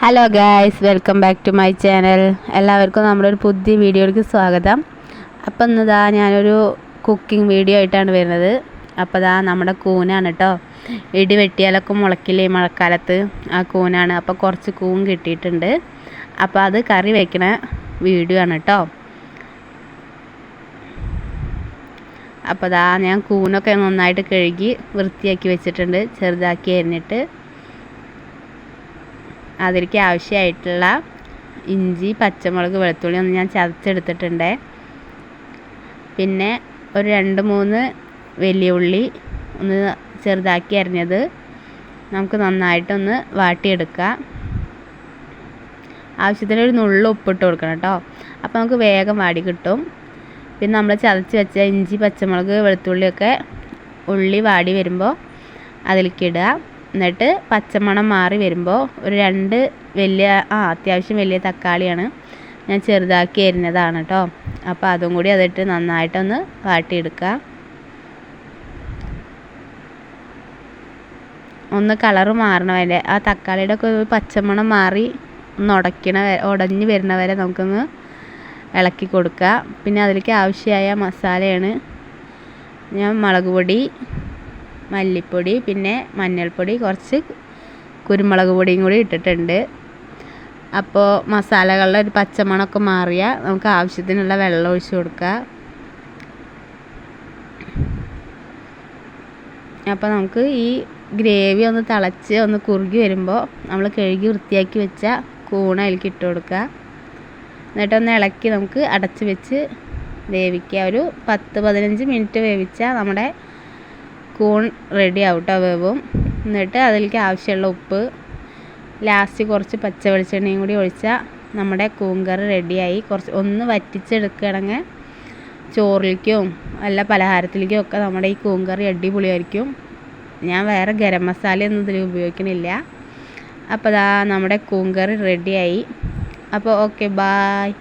Hello guys welcome back to my channel എല്ലാവർക്കും നമ്മുടെ ഒരു പുതിയ വീഡിയോയിലേക്ക് സ്വാഗതം. അപ്പം ഇന്നിതാ ഞാനൊരു കുക്കിംഗ് വീഡിയോ ആയിട്ടാണ് വരുന്നത്. അപ്പോൾ ഇതാ നമ്മുടെ കൂനാണ് കേട്ടോ ഇടി വെട്ടിയാലൊക്കെ മുളക്കില്ലേ മഴക്കാലത്ത്. ആ കൂനാണ്. അപ്പോൾ കുറച്ച് കൂൺ കിട്ടിയിട്ടുണ്ട്. അപ്പോൾ അത് കറി വയ്ക്കണ വീഡിയോ ആണ് കേട്ടോ അപ്പോൾ ഇതാ ഞാൻ കൂനൊക്കെ നന്നായിട്ട് കഴുകി വൃത്തിയാക്കി വെച്ചിട്ടുണ്ട്. ചെറുതാക്കി അരിഞ്ഞിട്ട്. അതിലേക്ക് ആവശ്യമായിട്ടുള്ള ഇഞ്ചി പച്ചമുളക് വെളുത്തുള്ളി ഒന്ന് ഞാൻ ചതച്ചെടുത്തിട്ടുണ്ട്. പിന്നെ ഒരു രണ്ട് മൂന്ന് വലിയ ഉള്ളി ഒന്ന് ചെറുതാക്കി അരിഞ്ഞത് നമുക്ക് നന്നായിട്ടൊന്ന് വാട്ടിയെടുക്കാം. ആവശ്യത്തിന് ഒരു നുള്ളു ഉപ്പിട്ട് കൊടുക്കണം കേട്ടോ. അപ്പോൾ നമുക്ക് വേഗം വാടി കിട്ടും. പിന്നെ നമ്മൾ ചതച്ച് വെച്ച ഇഞ്ചി പച്ചമുളക് വെളുത്തുള്ളിയൊക്കെ ഉള്ളി വാടി വരുമ്പോൾ അതിലേക്ക് ഇടുക. എന്നിട്ട് പച്ചമണം മാറി വരുമ്പോൾ ഒരു രണ്ട് വലിയ ആ അത്യാവശ്യം വലിയ തക്കാളിയാണ് ഞാൻ ചെറുതാക്കി അരിഞ്ഞതാണ് കേട്ടോ അപ്പോൾ അതും കൂടി അതിട്ട് നന്നായിട്ടൊന്ന് വാട്ടിയെടുക്കുക. ഒന്ന് കളറ് മാറണ വരെ ആ തക്കാളിയുടെ ഒക്കെ ഒരു പച്ചമണം മാറി ഒന്ന് ഉടയ്ക്കണ ഉടഞ്ഞ് വരുന്ന വരെ നമുക്കൊന്ന് ഇളക്കി കൊടുക്കുക. പിന്നെ അതിലേക്ക് ആവശ്യമായ മസാലയാണ് ഞാൻ മുളക് പൊടി മല്ലിപ്പൊടി പിന്നെ മഞ്ഞൾപ്പൊടി കുറച്ച് കുരുമുളക് പൊടിയും കൂടി ഇട്ടിട്ടുണ്ട്. അപ്പോൾ മസാലകളുടെ ഒരു പച്ചമണമൊക്കെ മാറിയ നമുക്ക് ആവശ്യത്തിനുള്ള വെള്ളം ഒഴിച്ച് കൊടുക്കുക അപ്പോൾ നമുക്ക് ഈ ഗ്രേവി ഒന്ന് തിളച്ച് ഒന്ന് കുറുകി വരുമ്പോൾ നമ്മൾ കഴുകി വൃത്തിയാക്കി വെച്ച കൂണ അതിലേക്ക് ഇട്ട് കൊടുക്കുക. എന്നിട്ടൊന്ന് ഇളക്കി നമുക്ക് അടച്ച് വെച്ച് വേവിക്കുക. ഒരു പത്ത് പതിനഞ്ച് മിനിറ്റ് വേവിച്ചാൽ നമ്മുടെ കൂൺ റെഡി കേട്ടോ വേവും. എന്നിട്ട് അതിലേക്ക് ആവശ്യമുള്ള ഉപ്പ് ലാസ്റ്റ് കുറച്ച് പച്ച വെളിച്ചെണ്ണയും കൂടി ഒഴിച്ചാൽ നമ്മുടെ കൂങ്കറി റെഡിയായി കുറച്ച് ഒന്ന് വറ്റിച്ചെടുക്കുകയാണെങ്കിൽ ചോറിലേക്കും അല്ല പലഹാരത്തിലേക്കും ഒക്കെ നമ്മുടെ ഈ കൂങ്കറി അടിപൊളിയായിരിക്കും. ഞാൻ വേറെ ഗരം മസാല ഒന്നും ഇതിൽ ഉപയോഗിക്കണില്ല. അപ്പോൾ ദാ നമ്മുടെ കൂങ്കറി റെഡിയായി അപ്പോൾ ഓക്കെ ബായ്